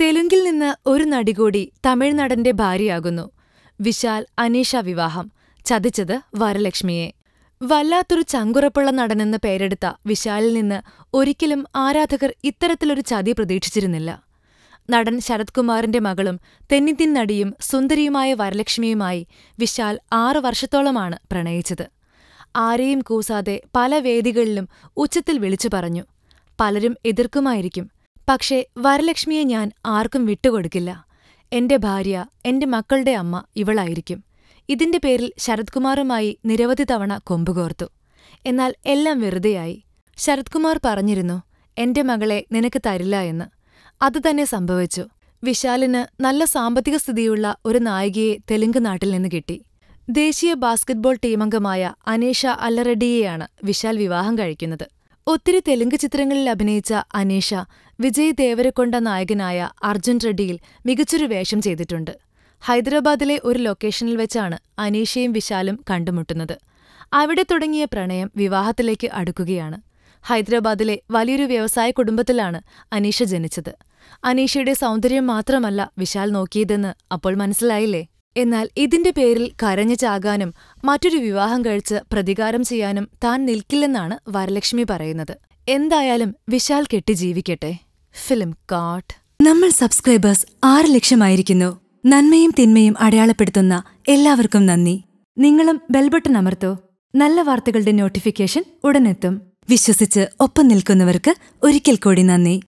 തെലുങ്കിൽ നിന്ന് ഒരു നടി കൂടി തമിഴ്നടന്റെ ഭാര്യയാകുന്നു. വിശാൽ അനീഷ വിവാഹം. ചതിച്ചത് വരലക്ഷ്മിയെ. വല്ലാത്തൊരു ചങ്കുറപ്പുള്ള നടനെന്ന് പേരെടുത്ത വിശാലിൽ നിന്ന് ഒരിക്കലും ആരാധകർ ഇത്തരത്തിലൊരു ചതി പ്രതീക്ഷിച്ചിരുന്നില്ല. നടൻ ശരത് കുമാറിന്റെ മകളും തെന്നിത്തിൻ നടിയും സുന്ദരിയുമായ വരലക്ഷ്മിയുമായി വിശാൽ ആറു വർഷത്തോളമാണ് പ്രണയിച്ചത്. ആരെയും കൂസാതെ പല വേദികളിലും ഉച്ചത്തിൽ വിളിച്ചു പറഞ്ഞു. പലരും എതിർക്കുമായിരിക്കും. പക്ഷേ വരലക്ഷ്മിയെ ഞാൻ ആർക്കും വിട്ടുകൊടുക്കില്ല. എന്റെ ഭാര്യ എന്റെ മക്കളുടെ അമ്മ ഇവളായിരിക്കും. ഇതിന്റെ പേരിൽ ശരത് കുമാറുമായി നിരവധി തവണ കൊമ്പുകോർത്തു എന്നാൽ എല്ലാം വെറുതെയായി. ശരത്കുമാർ പറഞ്ഞിരുന്നു എന്റെ മകളെ നിനക്ക് തരില്ല എന്ന്. അതുതന്നെ സംഭവിച്ചു. വിശാലിന് നല്ല സാമ്പത്തിക സ്ഥിതിയുള്ള ഒരു നായികയെ തെലുങ്ക് നാട്ടിൽ നിന്ന് കിട്ടി. ദേശീയ ബാസ്കറ്റ്ബോൾ ടീമംഗമായ അനേഷ അല്ലറെഡ്ഡിയെയാണ് വിശാൽ വിവാഹം കഴിക്കുന്നത്. ഒത്തിരി തെലുങ്ക് ചിത്രങ്ങളിൽ അഭിനയിച്ച അനീഷ വിജയ് ദേവരക്കൊണ്ട നായകനായ അർജുൻ റെഡ്ഡിയിൽ മികച്ചൊരു വേഷം ചെയ്തിട്ടുണ്ട്. ഹൈദരാബാദിലെ ഒരു ലൊക്കേഷനിൽ വെച്ചാണ് അനീഷയും വിശാലും കണ്ടുമുട്ടുന്നത്. അവിടെ തുടങ്ങിയ പ്രണയം വിവാഹത്തിലേക്ക് അടുക്കുകയാണ്. ഹൈദരാബാദിലെ വലിയൊരു വ്യവസായ കുടുംബത്തിലാണ് അനീഷ ജനിച്ചത്. അനീഷയുടെ സൗന്ദര്യം മാത്രമല്ല വിശാൽ നോക്കിയതെന്ന് അപ്പോൾ മനസ്സിലായില്ലേ? എന്നാൽ ഇതിന്റെ പേരിൽ കരഞ്ഞു ചാകാനും മറ്റൊരു വിവാഹം കഴിച്ച് പ്രതികാരം ചെയ്യാനും താൻ നിൽക്കില്ലെന്നാണ് വരലക്ഷ്മി പറയുന്നത്. എന്തായാലും വിശാൽ കെട്ടി ജീവിക്കട്ടെ. ഫിലിം കാട്ട് നമ്മൾ സബ്സ്ക്രൈബേഴ്സ് ആറ് ലക്ഷമായിരിക്കുന്നു. നന്മയും തിന്മയും അടയാളപ്പെടുത്തുന്ന എല്ലാവർക്കും നന്ദി. നിങ്ങളും ബെൽബട്ടൺ അമർത്തോ. നല്ല വാർത്തകളുടെ നോട്ടിഫിക്കേഷൻ ഉടനെത്തും. വിശ്വസിച്ച് ഒപ്പം നിൽക്കുന്നവർക്ക് ഒരിക്കൽ കൂടി നന്ദി.